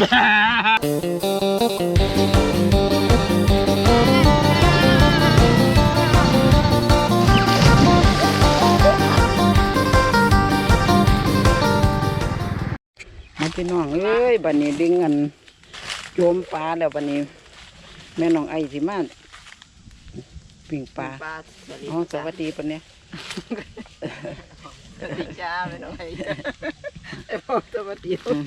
มาพี่น้อง เอ้ยบัดนี้ดึงอันโยมปลาแล้วบัดนี้ แม่น้องไอสิมาปิ่งปลาปลาสลิดอ๋อสวัสดีปะเนี่ยสลิดจ้าไม่ต้องให้ไอ้พ่อสวัสดีอืม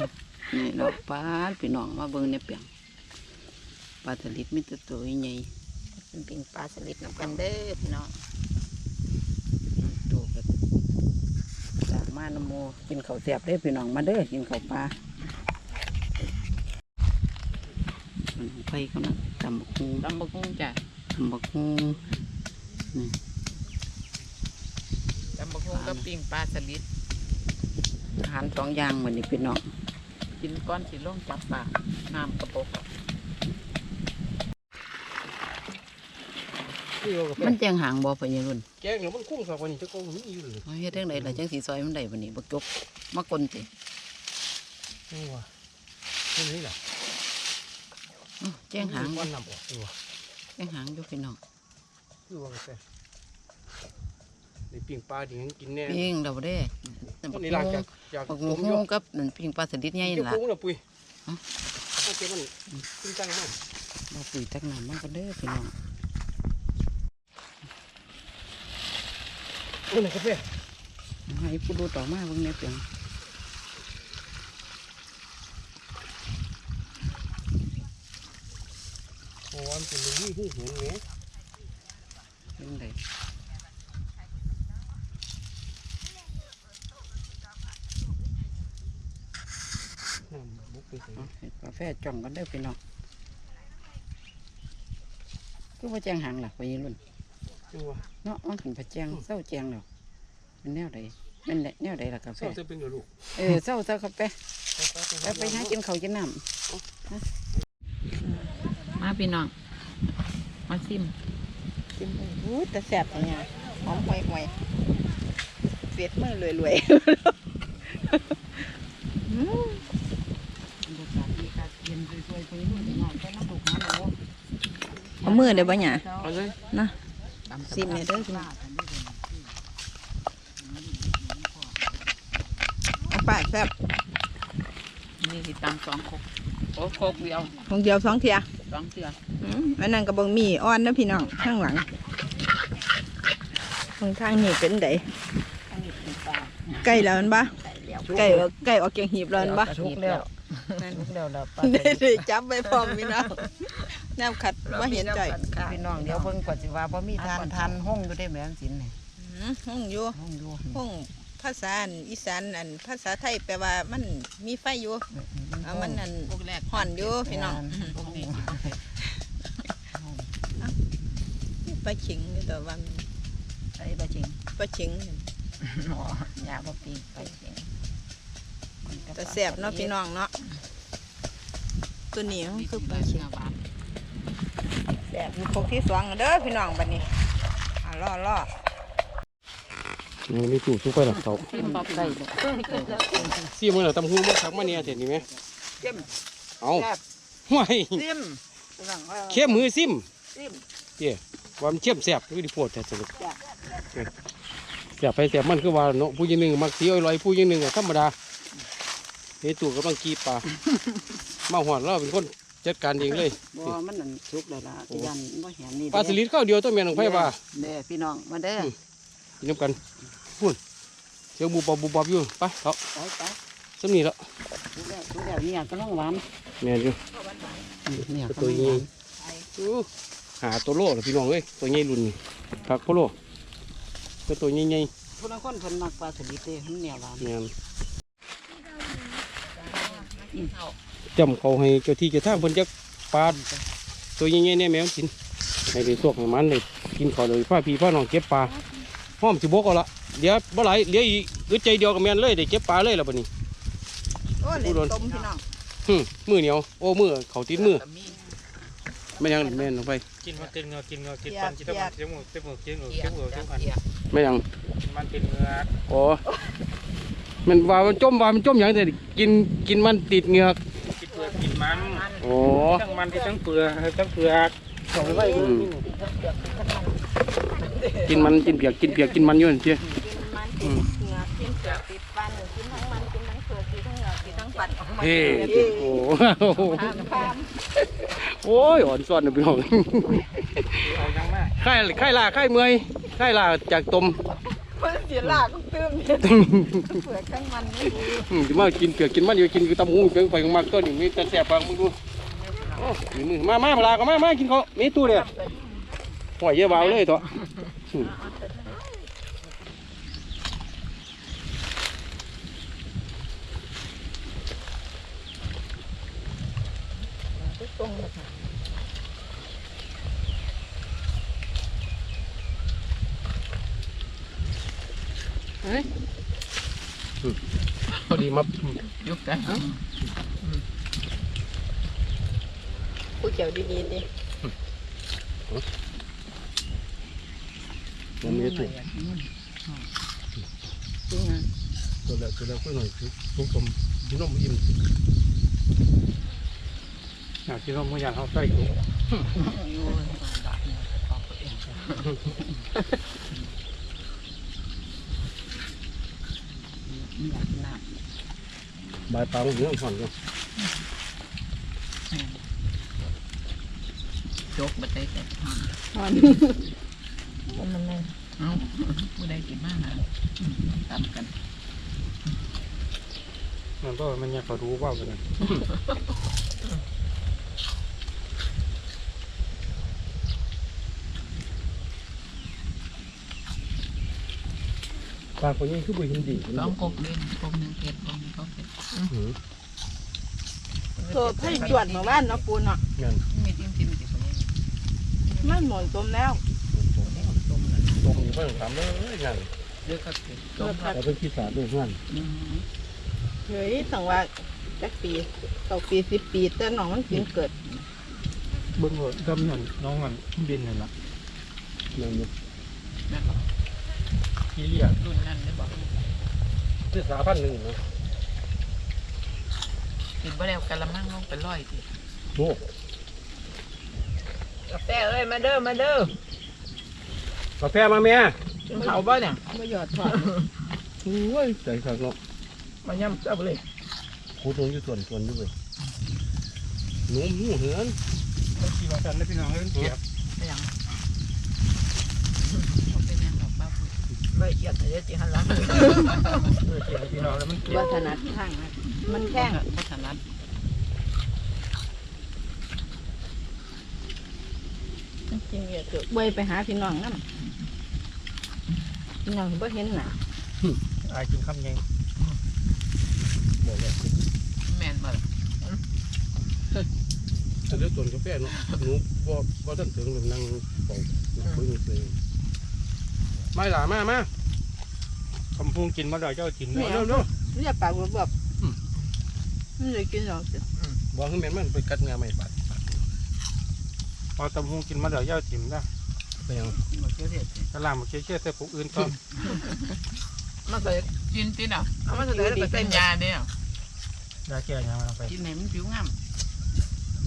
นี่เนาะปลาพี่น้องมาเบิ่งเนี่ยเปียงปลาสลิดมีแต่ตัวใหญ่เป็นปิ่งปลาสลิดน้ำกันเด้อพี่น้องตัวก็จากมานำโมกินข้าวแซ่บเด้อพี่น้องมาเด้อกินข้าวปลามันไปก็นะตำบักฮูตำบักหุ่งจ้ะตำบักฮูนี่ตำบักหุ่งกับปิ่งปลาสลิดอาหารสองอย่างเหมือนนี้พี่น้อง กินก้อนสิลงจับปลาน้ำกระปกนี่เอากาแฟมันแจ้งหางบ่พะยรุ่นแกงแล้วมันคุ้มสักวันนี้จะกองมันอยู่เลยเอาเฮ็ดจังไดล่ะจังสีซอยมันได้บัดนี้บักจกมากลตินี่ว่ะนี่นี่แหละอื้อแจ้งหางวันนำออกนี่ว่ะแจ้งหางอยู่พี่น้องคือว่ากาแฟในปิ้งปลาดิงั้นกินแน่ปิ้งเราบ่ได้แต่ บักนี่ฮูลากจากจากบักต้มฮูยกับนั่นปิ้งปลาสลิดใหญ่เจ้าล่ะกุ้งน่ะปุ้ยฮะเอาเจ้ามันขึ้นตั้งมากเราปุ๋ยตักน้ำมันก็เด้อพี่น้องโอ้ยกาแฟเอาให้ผู้ดูต่อมาเบิ่งในเปียงโอ้ยมันเป็นนี่หูเห็นไหมเป็นได น้ำบุ กาแฟจ่องกันเด้อพี่น้องคือว่าแจ้งหางหล่ะพะยรุ่นเนาะมันเป็นพะแจ้งเศร้าแจ้งแล้วเป็นแนวใดเป็นแนวใดล่ะกาแฟเศร้าจะเป็นกับลูกเออเศร้าเศร้าครับไปไปไปหากินเขาวกินน้มาพี่น้องมาซิมำกินไปอู้แต่แซ่บเนี่ยหอมห่วยห่วยเสียดมือรวยรวย เอามือเดี๋ยวบ่หยาเอาเลยนะตำซิมเนี่ยเด้อซิมเอาป้าแซ่บนี่สิตำสองครกโอ้โคกเดียวของเดียวสองเทียสองเสืออืมอันนั้นก็บ่มีอ่อนนะพี่น้องข้างหลังข้างทางนี่เป็นไดอันนี้เป็นปลาไก่แล้วมันบ่ไก่แล้วไก่ออกไก่ออกเกียงหีบแล้วมันบ่ทุกแล้วทุกแล้วแล้วปลาได้ได้จับไปพร้อมพี่น้องแนวขัด ว่าเห็นใจพี่น้องเดี๋ยวเพิ่งกว่าสิว่าบ่มีทานทานห้องอยู่ได้แม่นสินนี่อืมห้องอยู่ห้องอยู่ห้องภาษาอันอีสานอันภาษาไทยแปลว่ามันมีไฟอยู่เอามันนั่นห่อนอยู่พี่น้องพวกนี้ปลาขิงนี่แต่ว่าไอ้ปลาจิงปลาขิงหมอยาบ่ปีไปจิงแต่แซ่บเนาะพี่น้องเนาะตัวนี้มันคือปลาขิงหวาน แซ่บอยู่ครกที่สองเด้อพี่น้องบัดนี้อะล่อล่อนี่มีจู่ทุกไปหรอกเขาซิมบ่ไก่ลูกซีมันเหรอตำหูมันทักมาเนี่ยเห็นนี่ไหมเข้มเอาแซ่บห่วยซิมพี่น้องว่าเข้มมือซิมซิมเจ้ว่ามันเข้มแซ่บก็ดีโพดแต่สนุกจ้ะแซ่บไปแซ่บมันคือว่าเนาะผู้หญิงหนึ่งมักสีอร่อยผู้หญิงหนึ่งอะธรรมดาเฮ้ตู่กำลังกีปลามาหอดเราเป็นคน จัดการเองเลยบ่มันนั่นสุกแล้วล่ะที่ยันบ่เห็นนี่ปลาสลิดข้าวเดียวต้องแม่นของไผ่ปลาเด้อพี่น้องมาเด้อกินน้ำกันพูดเสียวบูบอบบูบอบอยู่ไปเขาไปไปสำนีแล้วดูแล้วดูแล้วเนี่ยกำลังหวานแม่นอยู่เนี่ยตัวใหญ่อู้หาตัวโลเหรอพี่น้องเอ้ยตัวใหญ่รุ่นนี่ผักโพโลก็ตัวใหญ่ผู้ลางคนเพิ่นมักปลาสลิดเด้มันเนี่ยหวานๆแม่น จำเขาให้เจ้าที่เจ้าทางเพิ่นจักปลาตัวใหญ่ๆเนี่ยแมวกินให้ได้สวกให้มันเลยกินเขาเลยพ่อพี่พ่อน้องเก็บปลาห้อมสิบกเอาละเดี๋ยวบ่ไหลเดี๋ยวอีกอึดใจเดียวกับแม่นเลยได้เก็บปลาเลยล่ะบัดนี้โอ้เล่นต้มพี่น้องหึมือเหนียวโอ้มือเขาติดมือไม่ยังแม่นลงไปกินมันเป็นเงากินเงากินปันกินตะมันจมูกจมูกจมูกจมูกจมูกไม่ยังมันเป็นเงาโอ้มันว่ามันจมว่ามันจมอย่างแต่กินกินมันติดเหงือก กินเปลือกกินมันโอ้ทั้งมันที่ทั้งเปลือกทั้งเปลือกเอาไปไว้อืมกินมันกินเปียกกินเปียกกินมันอยู่นั่นเจ้กินมันกินเหงือกกินเปลือกติดฟันกินทั้งมันกินทั้งเปลือกกินทั้งเหงือกกินทั้งฟันออกมาเฮ้โอ้ห้ามพามโอ้ยอ่อนซ้อนนะพี่น้องเอายังมากไข่ไข่ลาไข่เมื่อยไข่ลาจากตม มันเสียหลักตื้มเปลือกทั้งมันนี่อืมสิมากินเผือกกินมันอยู่กินคือตำหูเปียงไปของมากตัวนี้มีแต่แสบปากมึงดูโอ้ยมือมามาพลาก็มามากินเขามีตู้เลยห่วยเยอะเบาเลยตัวอืม ตรงเลยค่ะ พอดีมายุกกันผู้เขียวดีๆดิผมมีตู้จริงอะตัวแล้วตัวแล้วก็หน่อยคือตุ้มต้มพี่น้องอิ่มอยากกินนมมือย่างเขาใส่ถุง บายปลาของพี่น้องผ่อนกันจกบัดได้แต่มันมันเลยเอ้าผู้ใดกินมากนะตามกันมันก็มันอยากเขารู้ว่ากัน ปลาคนนี้คือบุญยินดีต้องกบเล่นกบหนึ่งเผ็ดกบหนึ่งเขาเผ็ดโซให้จวดมาบ้านเนาะปูนเนาะงานมีจิ้มจิ้มติดไปเลยมันหมดต้มแล้วต้มเลยตรงนี้เพิ่งถามเลยงานเลือกก็เผ็ดต้มเราเป็นขี้สาด้วยงานอืมเฮ้ยสังว่าจักปีเก้าปีสิบปีแต่น้องมันกินเกิดเบิ้งว่าดำนั่นน้องมันบินนั่นล่ะงานนี้แม่ก็ ขี้เลียดรุ่นนั้นได้บอกที่สาพันหนึ่งนะกินไปแล้วกะละมังลงไปร้อยทีโอ้กาแฟเอ้ยมาเด้อมาเด้อกาแฟมาแม่กินเขาบ่เนี่ยมาหยอดทอดโอ้ยใจขาดเนาะมาย่ำเจ้าเลยคูตรงอยู่ส่วนส่วนอยู่เลยหนุ่มหูเหือนขี้มากันได้พี่น้องเล่นเกียบ ไม่ยังเขาเป็นยังดอกบ้าพูด ละเอียดเลยจีฮันละเออเกียบพี่น้องแล้วมันเกียบวัฒนธรรมมันแข้งพัฒนัดจริงๆเกิดเว้ยไปหาพี่น้องนั่นพี่น้องบ่เห็นหน้าอายกินคำยังบอกเลยแม่นบ่ล่ะแต่เรื่องส่วนกาแฟเนาะหนูบ่บ่ทันถึงเลยนั่งเป่าเพิ่งเลย ไม่หล่ะมามาคำพูงกินมาได้เจ้ากินเร็ได้วเร็วเรียกปากแบบมันเลยกินหรอกจ้ะบอกให้แม่มันไปกัดงาไม่บาดพอตำพูงกินมาได้เจ้าจิ้มได้ไปยังบ่เชื่อเด็ดกระลามาเชี่ยเชี่ยแต่ผู้อื่นต้องมันใส่กินติน่ะเอามาใส่แล้วดีก็ใส่เป็นยายาเด้อได้แก่ยังมาลงไปกินไหนมันผิวงาม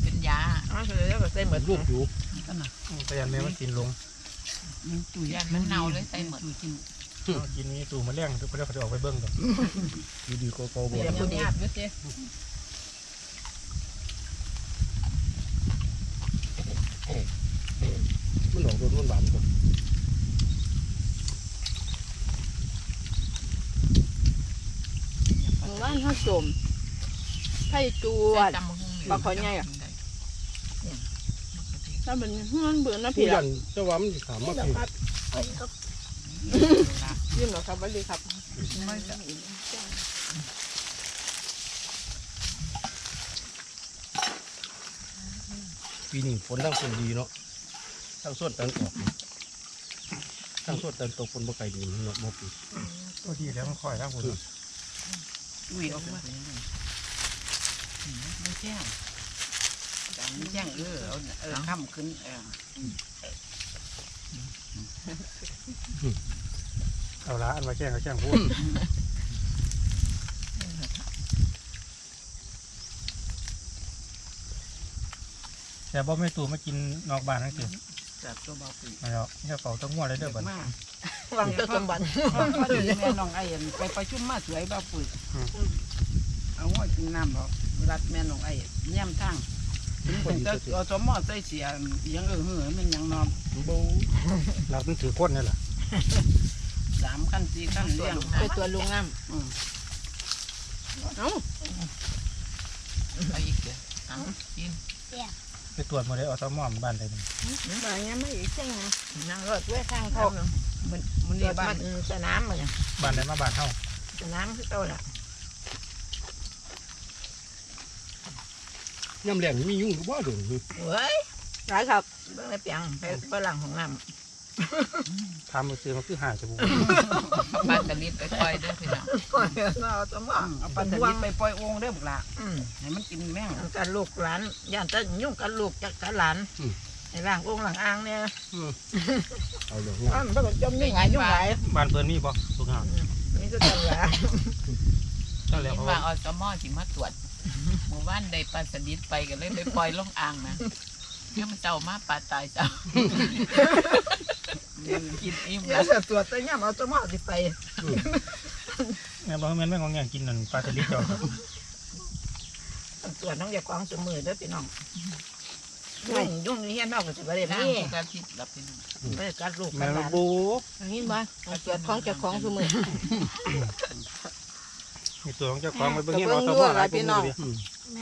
เป็นยาเอามาใส่แล้วก็ใส่หมดลูกอยู่ก็น่ะพยานแม่มันกินลง ยานมันเน่าเลยใส่หมดกินกินนี้สู่มาเลี้ยงทุกคนเขาจะออกไปเบิ้งดอกอยู่ดีก็เกาบ่เดี๋ยวผู้ดีอาบยุติมันออกโดนมันบานก็ว่านเขาจมไผ่จวดจำหุ้งบักขอใหญ่อะ ถ้าเป็นมันเบื่อนะผู้พี่ยัละนเจ้าว่ามันสิถามมาพี่ยิ้มเหรอครับสวัสดีครับปีนี้ฝนทั้งฝนดีเนาะทั้งสวดตันออกนี่ทั้งสวดตันตกฝนบ่ไกลดีเนาะบ่ปีก็ดีแล้วมันคอยแล้วคุณวิ่งออกมาไม่แจ้ง จางไม่แจ้งเออเอาเออข้ามขึ้นเออเอาละอันมาแจ้งเขาแจ้งพูดเแต่บ่ไม่ตู่มากินนอกบ้านนั่นสิจับตัวเบาปีมาแล้วเนี่ยเป่าต้องงัวเลยเด้อบัด มากวางตัวสมบัติพอดีแม่น้องไอ้อันไปประชุมมาสวยเบาปุ๋ยเอาว่ากินน้ำหรอกรัดแม่น้องไอ้แย้มทางถึง เป็นจะเอาสมอใส่เสียยังเออเหือมันยังนอนบูเราต้องถือก้นนี่แหละสามขั้นสี่ขั้นเลี้ยงไปตัวลุงงามอืมเอ้าเอาอีกเดี๋ยวเอากินไปตรวจหมดเลยอสมอมบ้านใดหนึ่งมาเนี้ยไม่อีกเส้นนะนั่งรถด้วยทางเขามันมันเดืนี่อดบ้ามันนสนามมันบ้านใดมาบ้านเฮาสนามคือโตละ ย่ำแรงมียุ่งก็บ่โดนเว้ยร้ายครับเบื้องในเปียงไปฝรั่งของน้ทำมือซื้อมาคือหาจะบุบ้านตะลิดไปปล่อยเด้อพี่น้องำก็เห็นเราสมบัติเอาปลาตะลิดไปปล่อยโอ่งเด้อบุกละอืมให้มันกินแมงกันลูกหลานย่านจะยุ่งกันลูกจากกันหลานในร่างองค์หลังอ่างเนี่ยเอาเลยอ้าวมันก็จมยุ่งหลายยุ่งหลายบ้านเพิ่นมีบ่ลูกหานี่ก็จังหวะ เจ้าแล้วเห็นเขาว่าอสมอสิมาตรวจ หมู่บ้านใดปลาสลิดไปก็เลยไปปล่อยลงอ่างนะเนี่ยมันเจ้ามาปลาตายเจ้ากินอิ่มเดี๋ยแล้ววตรวจแต่ย่ำเอาสมอสิไปแม่บอกให้แม่นแม่งของแงกินนั่นปลาสลิดเจ้าตรวจน้องอย่าควางสมือเด้อพี่น้องยุ่งยุ่งนี่เฮียนอกก็สิบ่ได้น้ำนี่ทุกอาทิตย์รับพี่น้องบ่ได้กัดลูกกัแม่ดหลานบูยินบ่ตรวจของเจ้าของสมือ มีตัวของเจ้าของไปเบิ่งก็เฮียนเบิ่องสดูมอหลายพี่น้องอืม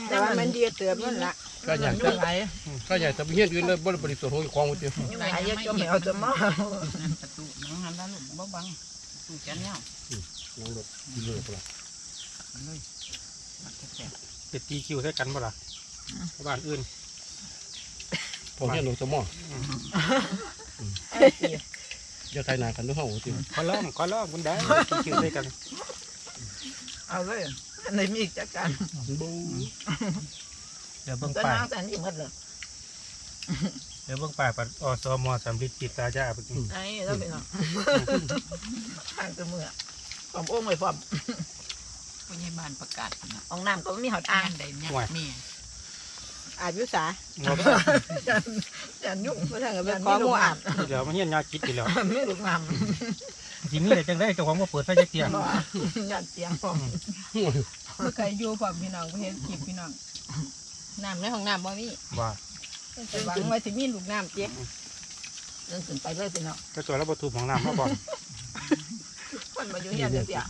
แต่ว่ามันดีเติบนั่นล่ะก็อยากยุ่จะงหลายก็อยากจะไปเฮียนอื่นเลยบ่ได้บริสุทธิ์ของของจริงยุ่งหลายอย่าจมให้เอาสมอประตูหนังหันแล้วลูกบ่บังตู้แกนเนี่ยยังหลบเลยปล่ะเลยมัดแท้เป็ดตีคิวใส่กันบ่ล่ะบ้านอื่นพอเฮียนหนูสมออย่าใครหนากันด้วยเฮาจริงขอร้องขอร้องคุณได้ตีคิวใส่กัน เอาเลยอันไหนมีอีกจักการบูเดี๋ยวเบิ่งก็ป้ายนางแต่นี่หมดเลยเดี๋ยวเบิ่งป้ายปัดอสมสำลิดจิตตาจ้าไปกินไอ้แล้วพี่น้องทางตัวมือพร้อมโอ้งไว้พร้อมผู้ใหญ่บ้านประกาศนะห้องน้ำก็มีหอดอ่าอ่างงใดเนี่ยมี อาบยุสาเราอย่ายุ่งไม่ใช่กับเป็นของมัวอาบเดี๋ยวมาเฮียนยาจิตอีกแล้วไม่ลูกน้สิมีอะไรจังได้เจ้าของบ่เปิดไฟจักเที่ยำบ่ยันเสียงพร้อมเมื่อใครอยู่พร้อมพี่น้องเห็นคลิปพี่น้องน้ำในห้องน้ำบ่มีว่าแต่หวังไว้สิมีลูกน้ำเจ๊เดินขึ้นไปเลยพี่น้องก็ตัวแล้วบ่ถูกของน้ำมาบ่คนมาอยู่เฮียนเดียว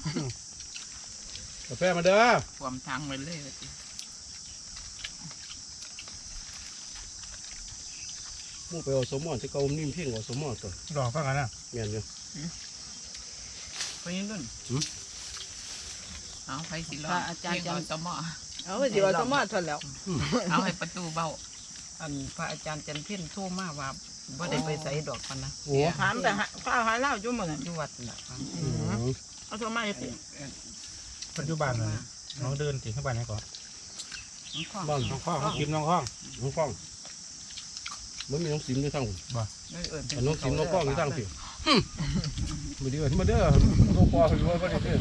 กาแฟมาเด้อความทางไว้เลย ว่าสิมูไปเอาสมอที่เก่านิ่มเพ่งเอาสมอตัวรอฟังกันนะแม่นอยู่ไปยังรุ่นเอาไปสิรอพระอาจารย์เพียงอสมอเอาสิว่าสมอทนแล้ว เอาให้ประตูเบ้าอันพระอาจารย์จันเพ็ญโทรมาว่าบ่ได้ไปใส่ดอกพันนะโอ้ถามแต่ข้าวหาเล่าอยู่หมดน่ะอยู่วัดน่ะเอาสมออยู่สิปัจจุบันนั่นน้องเดินถึงข้างบ้านไหนก่อนบ้านน้องข้องน้องกิมน้องข้องน้องฟ้อง มันมีน้องสิมด้วยทั้งเอันน้องสิมน้องฟ้องด้วยทั้งสิมาเด้อมาเด้อน้องปอคือว่าบ่ได้เด้อ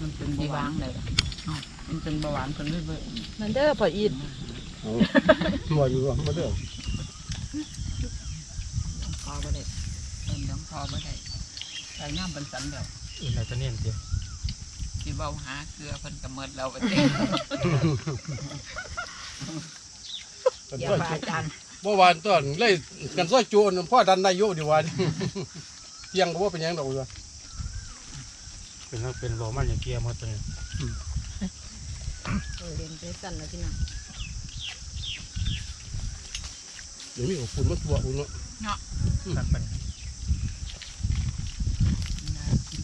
มันเป็นเบาที่หวาวานงเลยมันเป็นเบาหวานเพิ่นเลยเบิ่มันเด้อพออีดเอาบ่อยู่ว่ามาเด้อคอบ่ได้เป็นน้องพอไม่ได้ใส่น้ำเป็นสันแล้วอีไหนจะเนียนเดียว ที่เบ้าหาเกลือเพิ่นกระเมิดเราไปเต็มกันอย่าซอยพาจุอาจารย์เมื่อวานตอนเลยกันซอยจูนพ่อดันนายโยดีว่าเที่ยงก็ว่าเป็นหยังดอกว่าเป็นเป็นบ่มันอย่างเกียร์หมดตัวนี้เรียนไปสั่นนะพี่น้องเดี๋ยวมีของฝุ่นมาตัวอุ่นเนาะตักไป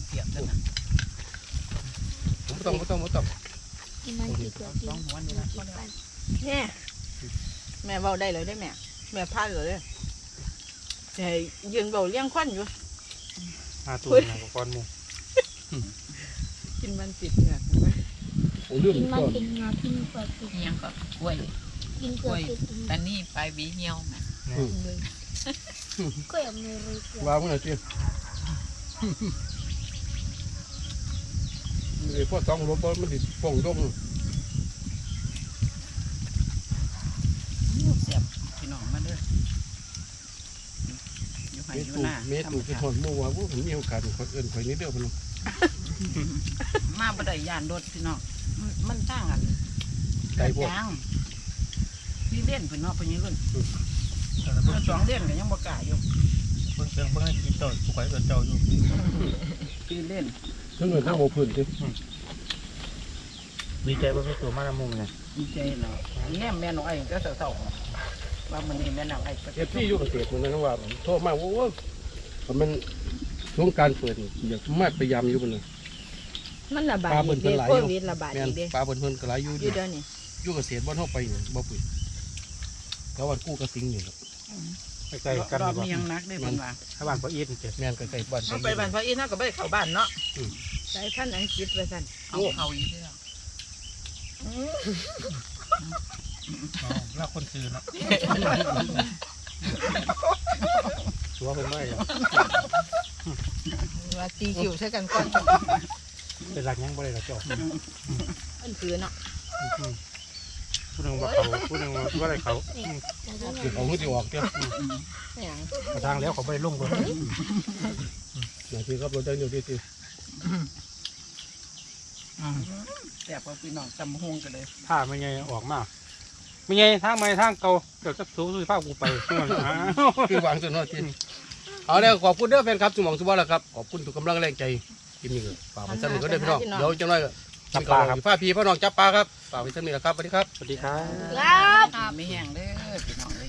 เปียกแล้วนะ ผมบ่ต้องบ่ต้องบ่ต้องกินมันกี่ตัวกินสองหัวนี่ละกินไปเนี่ยแม่เบาได้เลยได้แม่ แม่พลาดเลยแต่ยืนเบาเลี้ยงควันอยู่หาตัวนะก้อนหมูกินมันติดเหงือกเห็นไหมโอ้เรื่องกินนี้มันก็กินงากินเปลือกกินเฮียงก็กล้วยกินเกลือกินแต่นี่ไปบีเหี่ยวนะกล้วยอบเนยโรยเกลือว่า มัพวกสองรลวพ่อมันสิป่องดป่องมาเด้ออเมตุเมตุคือทนมัวว่าผมมีโอกาสคนอื่นคนนี้เด้อพนมมาบ่ได้ย่านรถพี่น้องมันมันางอันไกลพวก ยางมีเล่นพี่นเน้องพญิรุ่นอืม ถ้าสองเล่นกันยังบ่กล้าอยู่เพิ่งเบิ่งเบิ่งให้กินต่อสุขไข่เจ้าอยู่ พี่เล่น ทั้งเงินทั้งโมพื้นดิดีใจว่าเป็นตัวมาละมุงไงดีใจเนาะแง่แม่น้องไอ้ก็เศร้าๆว่ามันนี่แม่น้องไอ้ไปเอฟซีอยู่เกษตรมันนะว่าโทษมากว่ามันช่วงการเปิดนี่อยากมาพยายามอยู่บนนึงมันระบาดปลาอีเบิ่นกเพิ่เด้นหลายโคอยู่วิดระบาดแม่นอีกเด้ปลาบนเพิ่นก็หลายอยู่ออยู่ยู่เดี๋ยวนี้อยู่เกษตรบ้านเฮาไปนี่บ่ปุ๋ยแล้ววันกู้กระสิงนี่แห ละใกล้ๆกันรอดีบกว่านี้ยังนักได้เพิ่นว่าถ้าบ้านพ่ออีทนี่เจ็บแม่นใกล้ๆบ้านเอาไปบ้านพ่ออีน่าก็บ่ไปเข้าบ้านเนาะสายพันธุ์อังกฤษว่าซั่นเอาเขาอีเด้ออ๋อแล้วคนซื้อเนาะชัวร์เป็นไม่อะว่าตีคิวใช้กันก่อนเป็นหลักยังบ่ได้ละเจ้ามันคือเนาะ ผู้หนึงว่าเขาผู้หนึงว่าอะไรเขาอืมเดี๋ยวเขาก็จะออกเด้อหยังกระทางแล้วเขาบ่ไปลงบนอย่างที่ครับเราได้เดียวที่ที่แซ่บกว่าพี่น้องตำฮงกันเลยถ้าไม่ไงออกมาไม่ไงทางไม่ทางเก่าเดี๋ยวจะสูงสุดภาพกูไปช่วงอ้าวคือวางส่วนน้อยที่เอาแล้วขอบคุณเด้อแฟนครับสมองสุภาพแล้วครับขอบคุณทุกกำลังแรงใจกินนี่ก็ฝากไว้ซ้ำนี่ก็ได้พี่น้องเดี๋ยวจังไรก็ จับปลาครับฝ้าพีพ่อน้องจับปลาครับฝากไว้ซ้ำนี่แหละครับสวัสดีครับ สวัสดีครับ ครับ ไม่แห้งเด้อพี่น้องเลย